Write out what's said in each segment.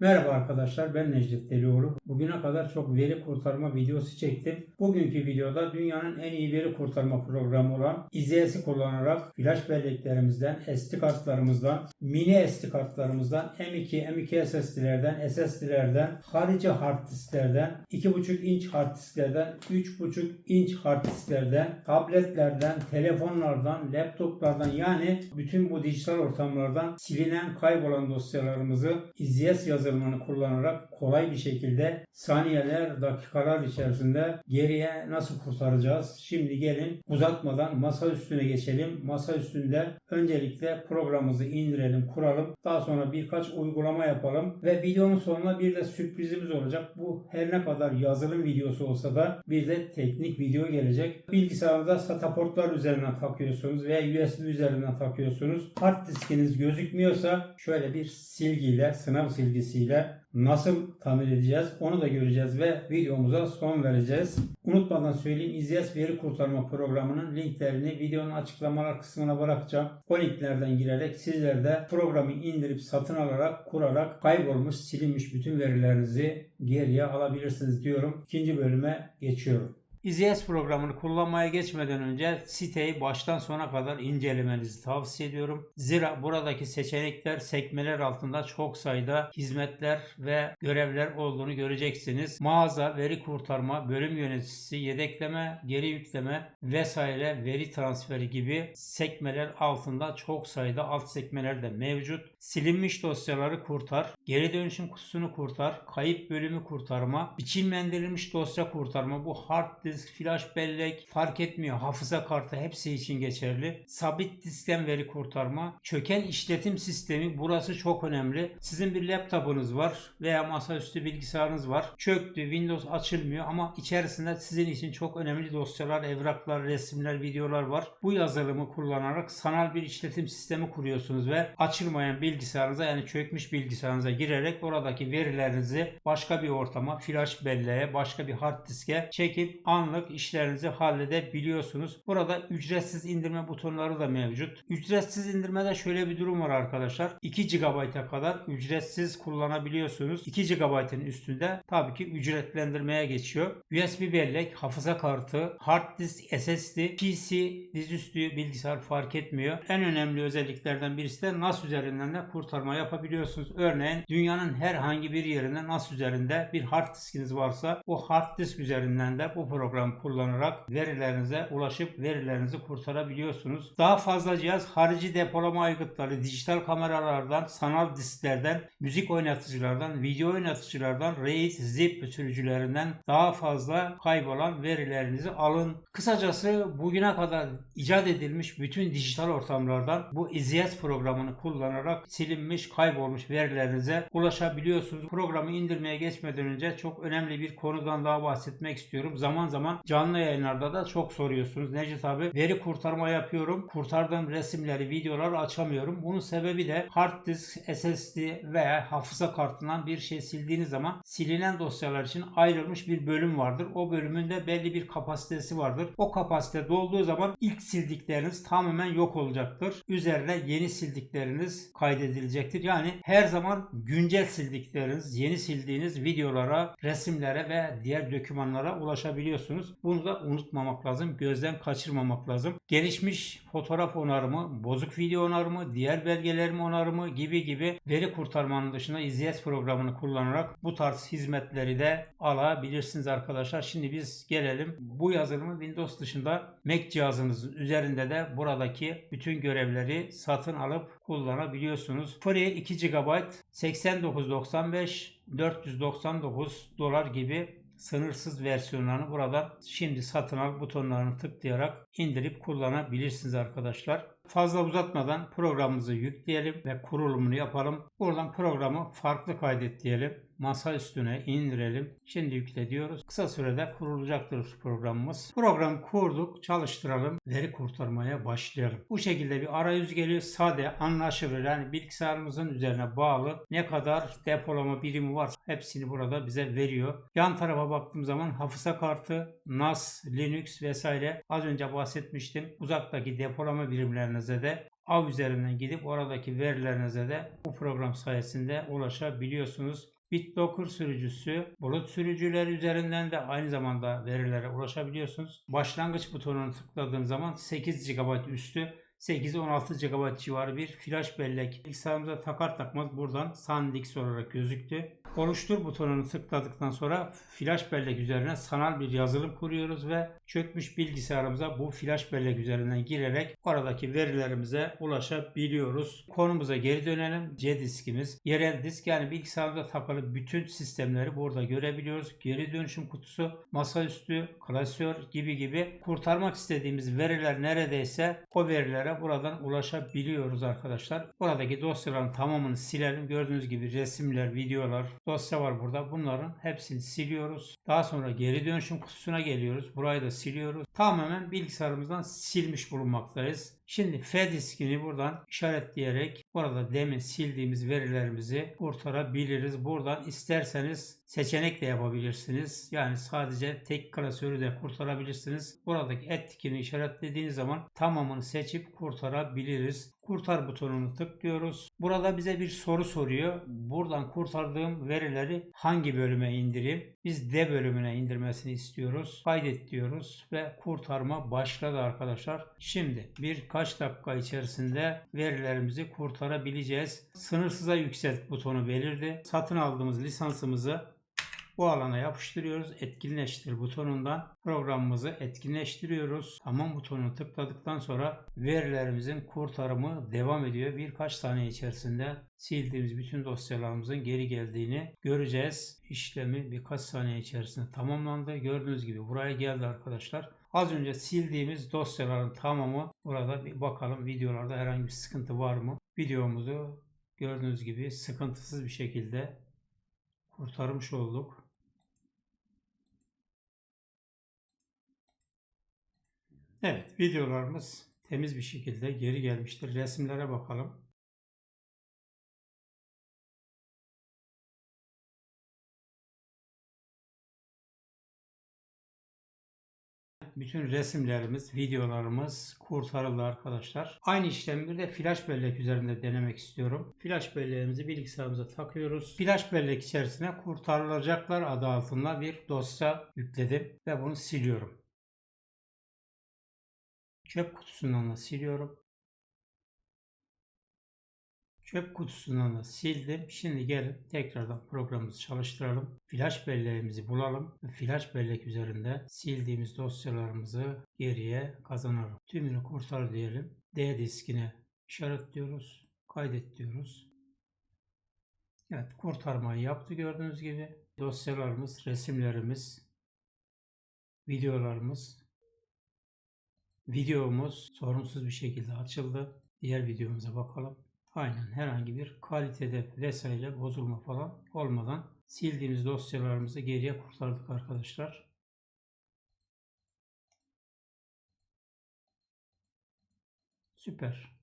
Merhaba arkadaşlar ben Necdet Delioğlu. Bugüne kadar çok veri kurtarma videosu çektim. Bugünkü videoda dünyanın en iyi veri kurtarma programı olan İZS'i kullanarak flash belleklerimizden, SD kartlarımızdan, mini SD kartlarımızdan, M2, M2 SSD'lerden, SSD'lerden, harici hard disklerden, 2.5 inç hard disklerden, 3.5 inç hard disklerden, tabletlerden, telefonlardan, laptoplardan yani bütün bu dijital ortamlardan silinen, kaybolan dosyalarımızı İZS yazılımını kullanarak kolay bir şekilde saniyeler, dakikalar içerisinde geriye nasıl kurtaracağız? Şimdi gelin uzatmadan masa üstüne geçelim. Masa üstünde öncelikle programımızı indirelim, kuralım. Daha sonra birkaç uygulama yapalım ve videonun sonuna bir de sürprizimiz olacak. Bu her ne kadar yazılım videosu olsa da bir de teknik video gelecek. Bilgisayarda SATA portlar üzerinden takıyorsunuz veya USB üzerinden takıyorsunuz. Hard diskiniz gözükmüyorsa şöyle bir silgiyle, sınav silgisiyle nasıl tamir edeceğiz onu da göreceğiz ve videomuza son vereceğiz. Unutmadan söyleyeyim İZS veri kurtarma programının linklerini videonun açıklamalar kısmına bırakacağım. O linklerden girerek sizler de programı indirip satın alarak kurarak kaybolmuş silinmiş bütün verilerinizi geriye alabilirsiniz diyorum. İkinci bölüme geçiyorum. İZS programını kullanmaya geçmeden önce siteyi baştan sona kadar incelemenizi tavsiye ediyorum. Zira buradaki seçenekler, sekmeler altında çok sayıda hizmetler ve görevler olduğunu göreceksiniz. Mağaza, veri kurtarma, bölüm yöneticisi, yedekleme, geri yükleme vesaire veri transferi gibi sekmeler altında çok sayıda alt sekmeler de mevcut. Silinmiş dosyaları kurtar, geri dönüşüm kutusunu kurtar, kayıp bölümü kurtarma, biçimlendirilmiş dosya kurtarma, bu hard disk, flash bellek fark etmiyor. Hafıza kartı hepsi için geçerli. Sabit diskten veri kurtarma, çöken işletim sistemi burası çok önemli. Sizin bir laptopunuz var veya masaüstü bilgisayarınız var. Çöktü, Windows açılmıyor ama içerisinde sizin için çok önemli dosyalar, evraklar, resimler, videolar var. Bu yazılımı kullanarak sanal bir işletim sistemi kuruyorsunuz ve açılmayan bilgisayarınıza yani çökmüş bilgisayarınıza girerek oradaki verilerinizi başka bir ortama, flash belleğe, başka bir hard diske çekip anlık işlerinizi halledebiliyorsunuz. Burada ücretsiz indirme butonları da mevcut. Ücretsiz indirmede şöyle bir durum var arkadaşlar. 2 GB'a kadar ücretsiz kullanabiliyorsunuz. 2 GB'ın üstünde tabii ki ücretlendirmeye geçiyor. USB bellek, hafıza kartı, hard disk, SSD, PC, dizüstü bilgisayar fark etmiyor. En önemli özelliklerden birisi de NAS üzerinden de kurtarma yapabiliyorsunuz. Örneğin dünyanın herhangi bir yerinde NAS üzerinde bir hard diskiniz varsa o hard disk üzerinden de bu program kullanarak verilerinize ulaşıp verilerinizi kurtarabiliyorsunuz. Daha fazla cihaz harici depolama aygıtları, dijital kameralardan, sanal disklerden, müzik oynatıcılardan, video oynatıcılardan, RAID, zip sürücülerinden daha fazla kaybolan verilerinizi alın. Kısacası bugüne kadar icat edilmiş bütün dijital ortamlardan bu İZS programını kullanarak silinmiş, kaybolmuş verilerinize ulaşabiliyorsunuz. Programı indirmeye geçmeden önce çok önemli bir konudan daha bahsetmek istiyorum. Zaman zaman canlı yayınlarda da çok soruyorsunuz. Necdet abi veri kurtarma yapıyorum. Kurtardığım resimleri, videoları açamıyorum. Bunun sebebi de hard disk, SSD veya hafıza kartından bir şey sildiğiniz zaman silinen dosyalar için ayrılmış bir bölüm vardır. O bölümün de belli bir kapasitesi vardır. O kapasite dolduğu zaman ilk sildikleriniz tamamen yok olacaktır. Üzerine yeni sildikleriniz kaydedilecektir. Yani her zaman güncel sildikleriniz, yeni sildiğiniz videolara, resimlere ve diğer dokümanlara ulaşabiliyorsunuz. Bunu da unutmamak lazım, gözden kaçırmamak lazım. Gelişmiş fotoğraf onarımı, bozuk video onarımı, diğer belgelerimi onarımı gibi gibi veri kurtarmanın dışında İZS programını kullanarak bu tarz hizmetleri de alabilirsiniz arkadaşlar. Şimdi biz gelelim bu yazılımı Windows dışında Mac cihazınız üzerinde de buradaki bütün görevleri satın alıp kullanabiliyorsunuz. Free 2 GB 89.95 499 dolar gibi sınırsız versiyonlarını buradan şimdi satın al butonlarını tıklayarak indirip kullanabilirsiniz arkadaşlar. Fazla uzatmadan programımızı yükleyelim ve kurulumunu yapalım. Buradan programı farklı kaydet diyelim. Masa üstüne indirelim. Şimdi yükle diyoruz. Kısa sürede kurulacaktır programımız. Programı kurduk, çalıştıralım. Veri kurtarmaya başlayalım. Bu şekilde bir arayüz geliyor. Sade, anlaşılır. Yani bilgisayarımızın üzerine bağlı ne kadar depolama birimi var hepsini burada bize veriyor. Yan tarafa baktığım zaman hafıza kartı, NAS, Linux vesaire az önce bahsetmiştim. Uzaktaki depolama birimlerinize de av üzerinden gidip oradaki verilerinize de bu program sayesinde ulaşabiliyorsunuz. BitLocker sürücüsü, bulut sürücüleri üzerinden de aynı zamanda verilere ulaşabiliyorsunuz. Başlangıç butonunu tıkladığım zaman 8 GB üstü 8-16 GB civarı bir flash bellek bilgisayarımıza takar takmaz buradan SanDisk olarak gözüktü. Oluştur butonunu tıkladıktan sonra flash bellek üzerine sanal bir yazılım kuruyoruz ve çökmüş bilgisayarımıza bu flash bellek üzerinden girerek oradaki verilerimize ulaşabiliyoruz. Konumuza geri dönelim. C diskimiz yerel disk yani bilgisayarımıza takılı bütün sistemleri burada görebiliyoruz. Geri dönüşüm kutusu, masaüstü, klasör gibi gibi kurtarmak istediğimiz veriler neredeyse o verilere buradan ulaşabiliyoruz arkadaşlar. Buradaki dosyaların tamamını silelim. Gördüğünüz gibi resimler, videolar, dosya var burada. Bunların hepsini siliyoruz. Daha sonra geri dönüşüm kutusuna geliyoruz. Burayı da siliyoruz. Tamamen bilgisayarımızdan silmiş bulunmaktayız. Şimdi F diskini buradan işaretleyerek burada demin sildiğimiz verilerimizi kurtarabiliriz. Buradan isterseniz seçenek de yapabilirsiniz. Yani sadece tek klasörü de kurtarabilirsiniz. Buradaki etkini işaretlediğiniz zaman tamamını seçip kurtarabiliriz. Kurtar butonunu tıklıyoruz. Burada bize bir soru soruyor. Buradan kurtardığım verileri hangi bölüme indireyim? Biz D bölümüne indirmesini istiyoruz. Kaydet diyoruz ve kurtarma başladı arkadaşlar. Şimdi birkaç dakika içerisinde verilerimizi kurtarabileceğiz. Sınırsıza yükselt butonu belirdi. Satın aldığımız lisansımızı bu alana yapıştırıyoruz. Etkinleştir butonundan programımızı etkinleştiriyoruz. Tamam butonunu tıkladıktan sonra verilerimizin kurtarımı devam ediyor. Birkaç saniye içerisinde sildiğimiz bütün dosyalarımızın geri geldiğini göreceğiz. İşlemi birkaç saniye içerisinde tamamlandı. Gördüğünüz gibi buraya geldi arkadaşlar. Az önce sildiğimiz dosyaların tamamı burada bir bakalım videolarda herhangi bir sıkıntı var mı? Videomuzu gördüğünüz gibi sıkıntısız bir şekilde kurtarmış olduk. Evet, videolarımız temiz bir şekilde geri gelmiştir. Resimlere bakalım. Bütün resimlerimiz, videolarımız kurtarıldı arkadaşlar. Aynı işlemi bir de flash bellek üzerinde denemek istiyorum. Flash belleğimizi bilgisayarımıza takıyoruz. Flash bellek içerisine kurtarılacaklar adı altında bir dosya yükledim ve bunu siliyorum. Çöp kutusundan da siliyorum. Çöp kutusundan da sildim. Şimdi gelin tekrardan programımızı çalıştıralım. Flash belleğimizi bulalım. Flash bellek üzerinde sildiğimiz dosyalarımızı geriye kazanalım. Tümünü kurtar diyelim. D diskine işaretliyoruz. Kaydet diyoruz. Evet kurtarmayı yaptı gördüğünüz gibi. Dosyalarımız, resimlerimiz, videolarımız Videomuz sorunsuz bir şekilde açıldı. Diğer videomuza bakalım. Aynen herhangi bir kalitede vesaire bozulma falan olmadan sildiğimiz dosyalarımızı geriye kurtardık arkadaşlar. Süper.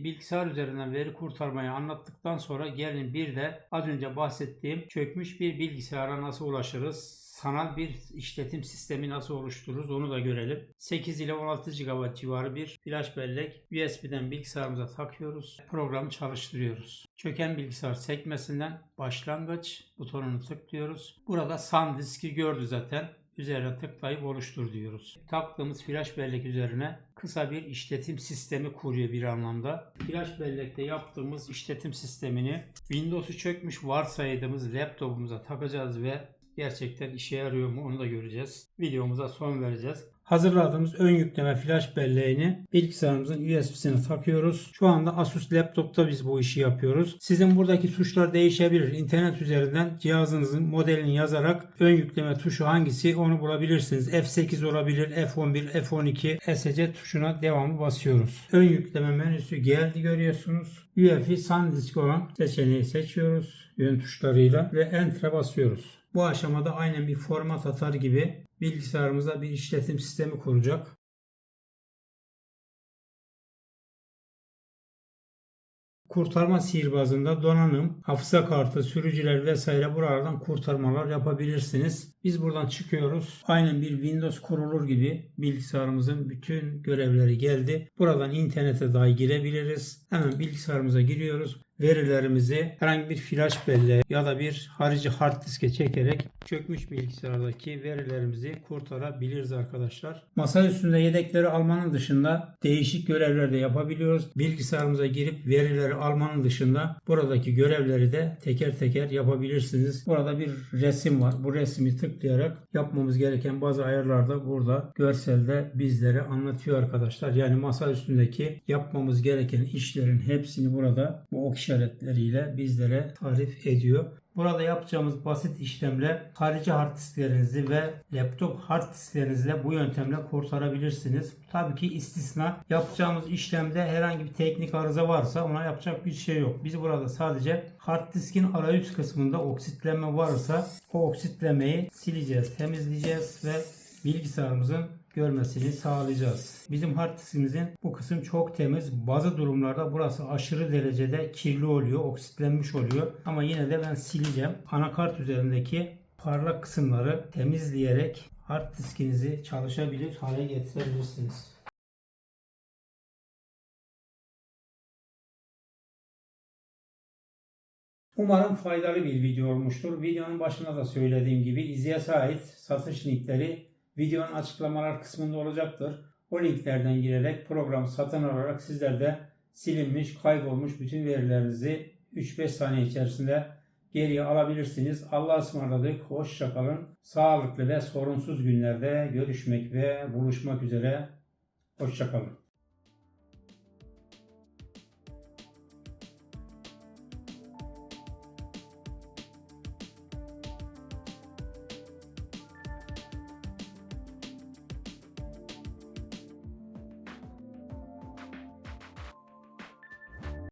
Bilgisayar üzerinden veri kurtarmayı anlattıktan sonra gelin bir de az önce bahsettiğim çökmüş bir bilgisayara nasıl ulaşırız? Sanal bir işletim sistemi nasıl oluştururuz onu da görelim. 8 ile 16 GB civarı bir flash bellek USB'den bilgisayarımıza takıyoruz. Programı çalıştırıyoruz. Çöken bilgisayar sekmesinden başlangıç butonunu tıklıyoruz. Burada SanDisk'i gördü zaten üzerine tıklayıp oluştur diyoruz. Taktığımız flash bellek üzerine kısa bir işletim sistemi kuruyor bir anlamda. Flash bellekte yaptığımız işletim sistemini Windows'u çökmüş varsaydığımız laptopumuza takacağız ve gerçekten işe yarıyor mu onu da göreceğiz. Videomuza son vereceğiz. Hazırladığımız ön yükleme flash belleğini bilgisayarımızın USB'sine takıyoruz. Şu anda Asus laptopta biz bu işi yapıyoruz. Sizin buradaki tuşlar değişebilir. İnternet üzerinden cihazınızın modelini yazarak ön yükleme tuşu hangisi onu bulabilirsiniz. F8 olabilir, F11, F12, SC tuşuna devamlı basıyoruz. Ön yükleme menüsü geldi görüyorsunuz. UEFI SanDisk olan seçeneği seçiyoruz yön tuşlarıyla ve Enter'e basıyoruz. Bu aşamada aynen bir format atar gibi bilgisayarımıza bir işletim sistemi kuracak. Kurtarma sihirbazında donanım, hafıza kartı, sürücüler vesaire buralardan kurtarmalar yapabilirsiniz. Biz buradan çıkıyoruz. Aynen bir Windows kurulur gibi bilgisayarımızın bütün görevleri geldi. Buradan internete dahi girebiliriz. Hemen bilgisayarımıza giriyoruz. Verilerimizi herhangi bir flash belleğe ya da bir harici hard diske çekerek çökmüş bilgisayardaki verilerimizi kurtarabiliriz arkadaşlar. Masa üstünde yedekleri almanın dışında değişik görevler de yapabiliyoruz. Bilgisayarımıza girip verileri almanın dışında buradaki görevleri de teker teker yapabilirsiniz. Burada bir resim var. Bu resmi tıklayarak yapmamız gereken bazı ayarlar da burada görselde bizlere anlatıyor arkadaşlar. Yani masa üstündeki yapmamız gereken işlerin hepsini burada bu ok işaretleriyle bizlere tarif ediyor. Burada yapacağımız basit işlemle harici hard disklerinizi ve laptop hard disklerinizle bu yöntemle kurtarabilirsiniz. Tabii ki istisna yapacağımız işlemde herhangi bir teknik arıza varsa ona yapacak bir şey yok. Biz burada sadece hard diskin arayüz kısmında oksitlenme varsa o oksitlemeyi sileceğiz, temizleyeceğiz ve bilgisayarımızın görmesini sağlayacağız. Bizim hard diskimizin bu kısım çok temiz. Bazı durumlarda burası aşırı derecede kirli oluyor, oksitlenmiş oluyor. Ama yine de ben sileceğim. Anakart üzerindeki parlak kısımları temizleyerek hard diskinizi çalışabilir hale getirebilirsiniz. Umarım faydalı bir video olmuştur. Videonun başında da söylediğim gibi İZİAS'a ait satış linkleri videonun açıklamalar kısmında olacaktır. O linklerden girerek programı satın alarak sizler de silinmiş, kaybolmuş bütün verilerinizi 3-5 saniye içerisinde geriye alabilirsiniz. Allah'a ısmarladık. Hoşçakalın. Sağlıklı ve sorunsuz günlerde görüşmek ve buluşmak üzere. Hoşçakalın.